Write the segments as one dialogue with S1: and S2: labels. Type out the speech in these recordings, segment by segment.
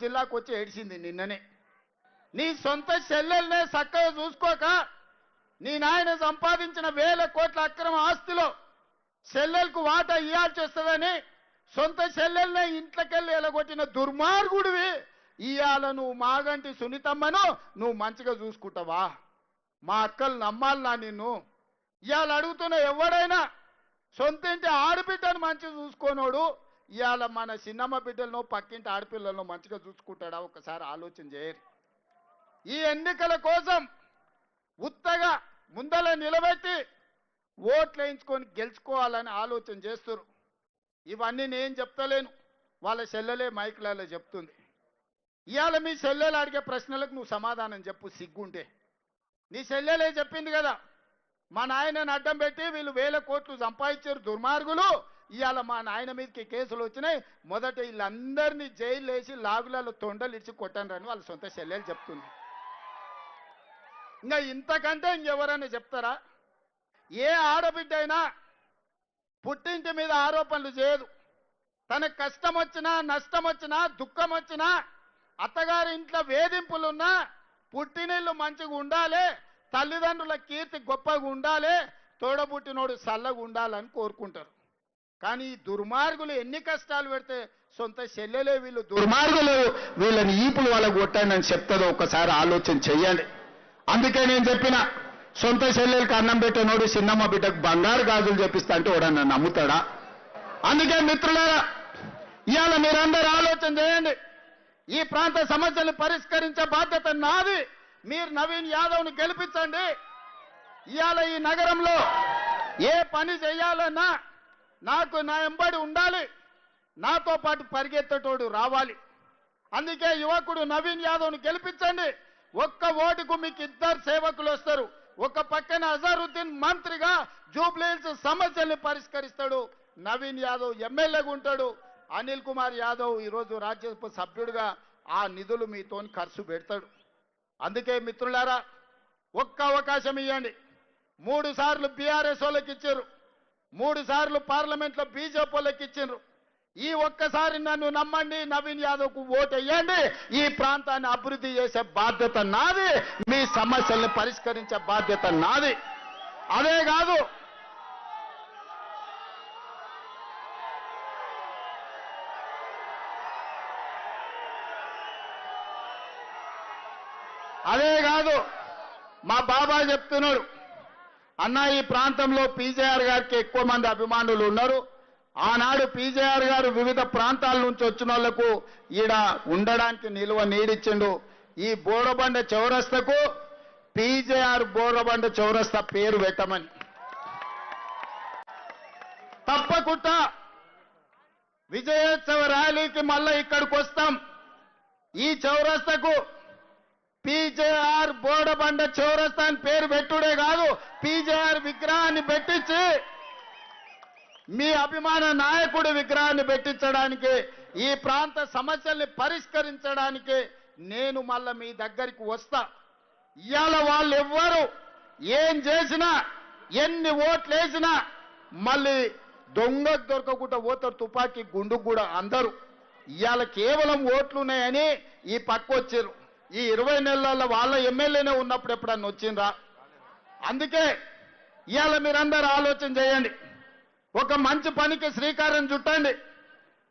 S1: జిల్లాకు వచ్చి ఏడిసింది నిన్ననే. నీ సొంత చెల్లెల్నే చక్కగా చూసుకోక నీ నాయన సంపాదించిన వేల కోట్ల అక్రమ ఆస్తిలో చెల్లెలకు వాటా ఇయ్యాల్సి వస్తుందని సొంత చెల్లెల్నే ఇంట్లోకెళ్ళి ఎలగొట్టిన దుర్మార్గుడివి. ఇవాళ నువ్వు మాగంటి సునీతమ్మను నువ్వు మంచిగా చూసుకుంటావా? మా అక్కలు నమ్మాలి నా నిన్ను? ఇవాళ అడుగుతున్న ఎవడైనా సొంత ఇంటి ఆడబిడ్డను మంచిగా చూసుకోనోడు. ఇవాళ మన చిన్నమ్మ బిడ్డలను పక్కింటి ఆడపిల్లలను మంచిగా చూసుకుంటాడా? ఒకసారి ఆలోచన చేయరు ఈ ఎన్నికల కోసం ఉత్తగా ముందల నిలబెట్టి ఓట్లు వేయించుకొని గెలుచుకోవాలని ఆలోచన చేస్తారు ఇవన్నీ నేను చెప్తలేను. వాళ్ళ చెల్లెలే మైకులలో చెప్తుంది. ఇవాళ మీ చెల్లెలు అడిగే ప్రశ్నలకు నువ్వు సమాధానం చెప్పు సిగ్గుంటే. నీ చెల్లెలే చెప్పింది కదా మా నాయనని అడ్డం పెట్టి వీళ్ళు వేల కోట్లు సంపాదించారు దుర్మార్గులు ఇవాళ మా నాయన మీదకి కేసులు వచ్చినాయి. మొదట వీళ్ళందరినీ జైలు వేసి లాగులలో తొండలు ఇచ్చి కొట్టండి వాళ్ళ సొంత చెల్లెలు చెప్తుంది. ఇంకా ఇంతకంటే ఇంకెవరైనా చెప్తారా? ఏ ఆడబిడ్డ అయినా పుట్టింటి మీద ఆరోపణలు చేయదు. తనకు కష్టం వచ్చినా నష్టం వచ్చినా దుఃఖం వచ్చినా అత్తగారి ఇంట్లో వేధింపులున్నా పుట్టినీళ్ళు మంచిగా ఉండాలి తల్లిదండ్రుల కీర్తి గొప్పగా ఉండాలి తోడబుట్టినోడు చల్లగా ఉండాలని కోరుకుంటారు. కానీ దుర్మార్గులు ఎన్ని కష్టాలు పెడితే సొంత చెల్లెలే వీళ్ళు దుర్మార్గులు వీళ్ళని ఈపులు వాళ్ళకు కొట్టండి అని చెప్తుందో ఒకసారి ఆలోచన చెయ్యండి. అందుకే నేను చెప్పిన సొంత చెల్లెలకి అన్నం పెట్టినోడు చిన్నమ్మ బిడ్డకు బంగారు గాజులు చెప్పిస్తా అంటే వాడన్నా నమ్ముతాడా? అందుకే మిత్రులారా ఇవాళ మీరందరూ ఆలోచన చేయండి. ఈ ప్రాంత సమస్యలు పరిష్కరించే బాధ్యత నాది. మీరు నవీన్ యాదవ్ను గెలిపించండి. ఇవాళ ఈ నగరంలో ఏ పని చేయాలన్నా నాకు నా ఎంబడి ఉండాలి. నాతో పాటు పరిగెత్తటోడు రావాలి. అందుకే యువకుడు నవీన్ యాదవ్ను గెలిపించండి. ఒక్క ఓటుకు మీకు ఇద్దరు సేవకులు వస్తారు. ఒక పక్కన అజరుద్దీన్ మంత్రిగా జూబ్లీహిల్స్ సమస్యల్ని పరిష్కరిస్తాడు. నవీన్ యాదవ్ ఎమ్మెల్యేగా ఉంటాడు. అనిల్ కుమార్ యాదవ్ ఈరోజు రాజ్యసభ సభ్యుడిగా ఆ నిధులు మీతో ఖర్చు పెడతాడు. అందుకే మిత్రులారా ఒక్క అవకాశం ఇవ్వండి మూడు సార్లు బీఆర్ఎస్ వాళ్ళకి ఇచ్చారు. మూడు సార్లు పార్లమెంట్లో బీజేపీ వాళ్ళకి ఈ ఒక్కసారి నన్ను నమ్మండి నవీన్ యాదవ్కు ఓటు వేయండి ఈ ప్రాంతాన్ని అభివృద్ధి చేసే బాధ్యత నాది. మీ సమస్యల్ని పరిష్కరించే బాధ్యత నాది. అదే కాదు అదే కాదు మా బాబా చెప్తున్నాడు. అన్న ఈ ప్రాంతంలో పీజేఆర్ గారికి ఎక్కువ మంది అభిమానులు ఉన్నారు. ఆనాడు పీజేఆర్ గారు వివిధ ప్రాంతాల నుంచి వచ్చిన వాళ్ళకు ఈడ ఉండడానికి నిలువ నీడిచ్చిండు. ఈ బోడబండ చౌరస్తకు పీజేఆర్ బోడబండ చౌరస్తా పేరు పెట్టమని. తప్పకుండా విజయోత్సవ ర్యాలీకి మళ్ళీ ఇక్కడికి వస్తాం. ఈ చౌరస్తకు పీజేఆర్ బోడబండ చౌరస్తా అని పేరు పెట్టుడే కాదు పీజేఆర్ విగ్రహాన్ని పెట్టించి మీ అభిమాన నాయకుడి విగ్రహాన్ని పెట్టించడానికి ఈ ప్రాంత సమస్యల్ని పరిష్కరించడానికి నేను మళ్ళా మీ దగ్గరికి వస్తా. ఇవాళ వాళ్ళు ఎవ్వరు ఏం చేసినా ఎన్ని ఓట్లు వేసినా మళ్ళీ దొంగకు దొరకకుండా పోతారు తుపాకీ గుండుకు కూడా అందరు. ఇవాళ కేవలం ఓట్లున్నాయని ఈ పక్క వచ్చారు. ఈ ఇరవై నెలల వాళ్ళ ఎమ్మెల్యేనే ఉన్నప్పుడు ఎప్పుడన్నా వచ్చిందా అందుకే ఇవాళ మీరందరూ ఆలోచన చేయండి. ఒక మంచి పనికి శ్రీకారం చుట్టండి.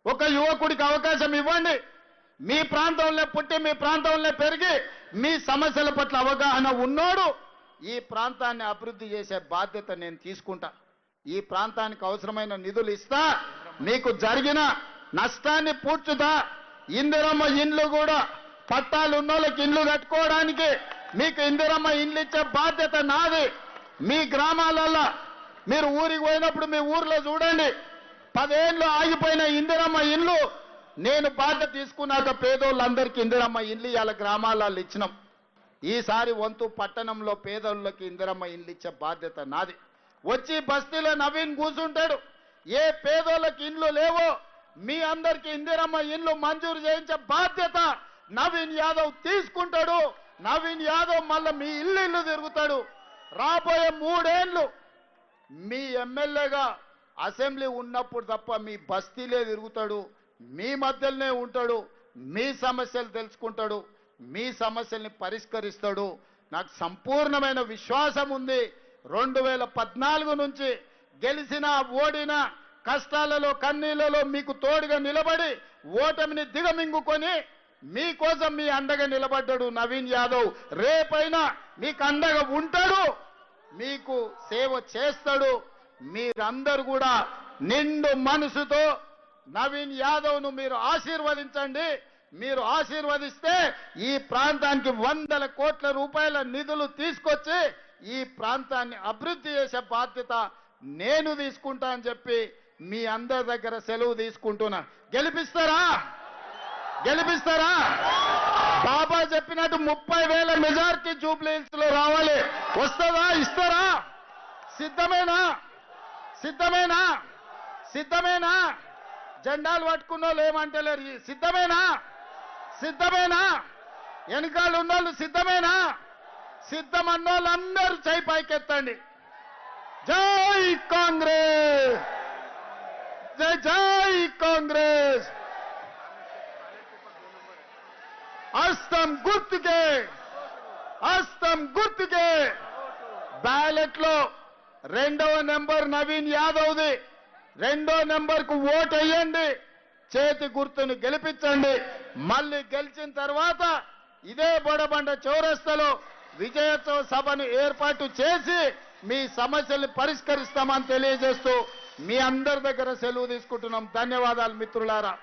S1: ఒక యువకుడికి అవకాశం ఇవ్వండి. మీ ప్రాంతంలో పుట్టి మీ ప్రాంతంలో పెరిగి మీ సమస్యల పట్ల అవగాహన ఉన్నోడు ఈ ప్రాంతాన్ని అభివృద్ధి చేసే బాధ్యత నేను తీసుకుంటా. ఈ ప్రాంతానికి అవసరమైన నిధులు ఇస్తా మీకు జరిగిన నష్టాన్ని పూడ్చుతా ఇందిరమ్మ ఇండ్లు కూడా పట్టాలు ఉన్నోళ్ళకి ఇండ్లు కట్టుకోవడానికి మీకు ఇందిరమ్మ ఇండ్లు ఇచ్చే బాధ్యత నాది. మీ గ్రామాలల్లో మీరు ఊరికి పోయినప్పుడు మీ ఊర్లో చూడండి. పదేళ్ళు ఆగిపోయిన ఇందిరమ్మ ఇండ్లు నేను బాధ్యత తీసుకున్నాక పేదోళ్ళందరికీ ఇందిరమ్మ ఇండ్లు ఇవాళ గ్రామాలలో ఇచ్చినాం. ఈసారి వంతు పట్టణంలో పేదోళ్ళకి ఇందిరమ్మ ఇండ్లు ఇచ్చే బాధ్యత నాది. వచ్చి బస్తీలో నవీన్ కూర్చుంటాడు. ఏ పేదోళ్ళకి ఇండ్లు లేవో మీ అందరికి ఇందిరమ్మ ఇండ్లు మంజూరు చేయించే బాధ్యత నవీన్ యాదవ్ తీసుకుంటాడు. నవీన్ యాదవ్ మళ్ళీ మీ ఇల్లు ఇల్లు తిరుగుతాడు. రాబోయే మూడేళ్ళు మీ ఎమ్మెల్యేగా అసెంబ్లీ ఉన్నప్పుడు తప్ప మీ బస్తీలే తిరుగుతాడు. మీ మధ్యలోనే ఉంటాడు. మీ సమస్యలు తెలుసుకుంటాడు. మీ సమస్యల్ని పరిష్కరిస్తాడు. నాకు సంపూర్ణమైన విశ్వాసం ఉంది. రెండు వేల పద్నాలుగు నుంచి గెలిచిన ఓడిన కష్టాలలో కన్నీళ్ళలో మీకు తోడుగా నిలబడి ఓటమిని దిగమింగుకొని మీకోసం మీ అండగా నిలబడ్డాడు నవీన్ యాదవ్. రేపైనా మీకు అండగా ఉంటాడు మీకు సేవ చేస్తాడు. మీరందరూ కూడా నిండు మనసుతో నవీన్ యాదవ్ను మీరు ఆశీర్వదించండి. మీరు ఆశీర్వదిస్తే ఈ ప్రాంతానికి వందల కోట్ల రూపాయల నిధులు తీసుకొచ్చి ఈ ప్రాంతాన్ని అభివృద్ధి చేసే బాధ్యత నేను తీసుకుంటా అని చెప్పి మీ అందరి దగ్గర సెలవు తీసుకుంటున్నా. గెలిపిస్తారా? గెలిపిస్తారా? బాబా చెప్పినట్టు ముప్పై వేల మెజార్టీ జూబ్లీ లో రావాలి. వస్తుందా? ఇస్తారా? సిద్ధమేనా? సిద్ధమేనా? సిద్ధమేనా? జెండాలు పట్టుకున్న వాళ్ళు ఏమంటలేరు? సిద్ధమేనా? సిద్ధమేనా? వెనకాల ఉన్నోళ్ళు సిద్ధమేనా? సిద్ధం అన్నోళ్ళందరూ చేయి పైకెత్తండి. జై కాంగ్రెస్! జై జై కాంగ్రెస్! హస్తం గుర్తుకే హస్తం గుర్తుకే. బ్యాలెట్లో రెండవ నెంబర్ నవీన్ యాదవ్ది రెండో నెంబర్కు ఓటు వేయండి చేతి గుర్తును గెలిపించండి. మళ్ళీ గెలిచిన తర్వాత ఇదే బొడబండ చౌరస్తలో విజయోత్సవ సభను ఏర్పాటు చేసి మీ సమస్యల్ని పరిష్కరిస్తామని తెలియజేస్తూ మీ అందరి దగ్గర సెలవు తీసుకుంటున్నాం. ధన్యవాదాలు మిత్రులారా.